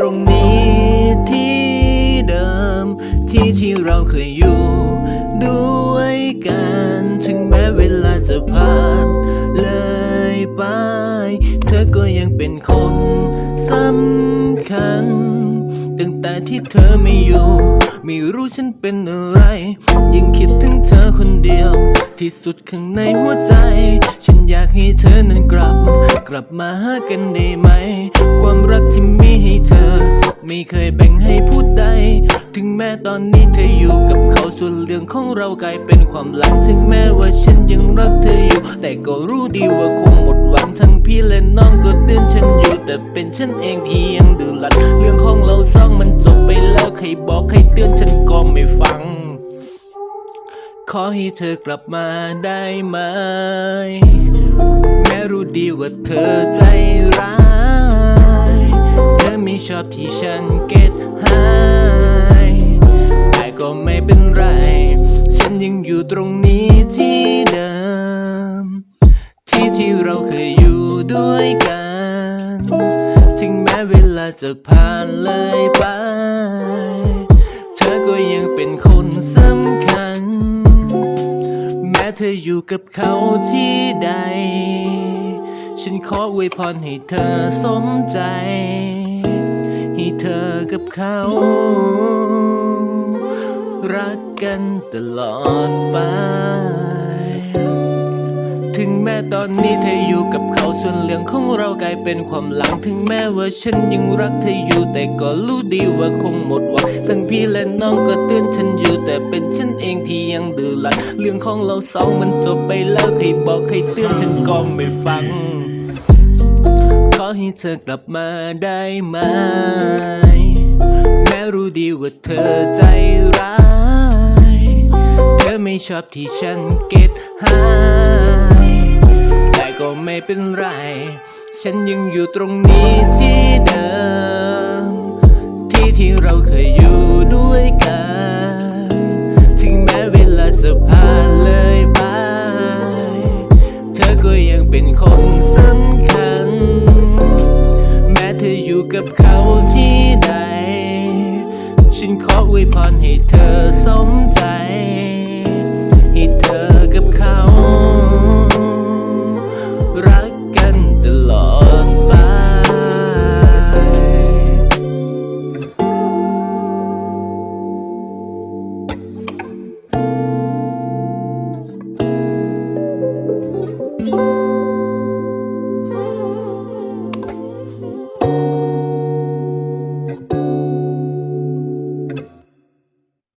ตรงนี้ที่เดิม ที่ที่เราเคยอยู่ ด้วยกัน ถึงแม้เวลาจะผ่านเลยไป เธอก็ยังเป็นคนสำคัญ ตั้งแต่ที่เธอไม่อยู่ ไม่รู้ฉันเป็นอะไร ยิ่งคิดถึงเธอคนเดียว ที่สุดข้างในหัวใจ ฉันอยากให้เธอนั้นกลับ กลับมาหากันได้ไหม ความรักที่มีให้เธอ ไม่เคยแบ่งให้ผู้ใด ถึงแม้ตอนนี้เธออยู่กับเขาส่วนเรื่องของเรากลายเป็นความหลัง ถึงแม้ว่าฉันยังรักเธออยู่ แต่ก็รู้ดีว่า เป็นฉันเองที่ยังดื้อรั้นเรื่องของเราสองมันจบไปแล้วใครบอกใครเตือนฉันก็ไม่ฟัง ขอให้เธอกลับมาได้ไหม แม้รู้ดีว่าเธอใจร้าย เธอไม่ชอบที่ฉันเก็ตหายแต่ก็ไม่เป็นไร ฉันยังอยู่ตรงนี้ที่เดิม ที่ที่เราเคยอยู่ด้วยกัน จะผ่านเลยไป เธอก็ยังเป็นคนสำคัญ แม้เธออยู่กับเขาที่ใด ฉันขออวยพรให้เธอสมใจ ให้เธอกับเขา รักกันตลอดไป ถึงแม้ตอนนี้เธออยู่กับเขาส่วนเรื่องของเรากลายเป็นความหลังถึงแม้ว่าฉันยังรักเธออยู่ แต่ก็รู้ดีว่าคงหมดหวังทั้งพี่และน้องก็เตือนฉันอยู่ แต่เป็นฉันเองที่ยังดื้อรั้นเรื่องของเราสองมันจบไปแล้วใครบอกใครเตือนฉันก็ไม่ฟัง ขอให้เธอกลับมาได้ไหมแม้รู้ดีว่าเธอใจร้าย เธอไม่ชอบที่ฉันเก็ตหาย ก็ไม่เป็นไร ฉันยังอยู่ตรงนี้ที่เดิม ที่ที่เราเคยอยู่ด้วยกัน ถึงแม้เวลาจะผ่านเลยไป เธอก็ยังเป็นคนสำคัญ แม้เธออยู่กับเขาที่ใด ฉันขออวยพรให้เธอสมใจ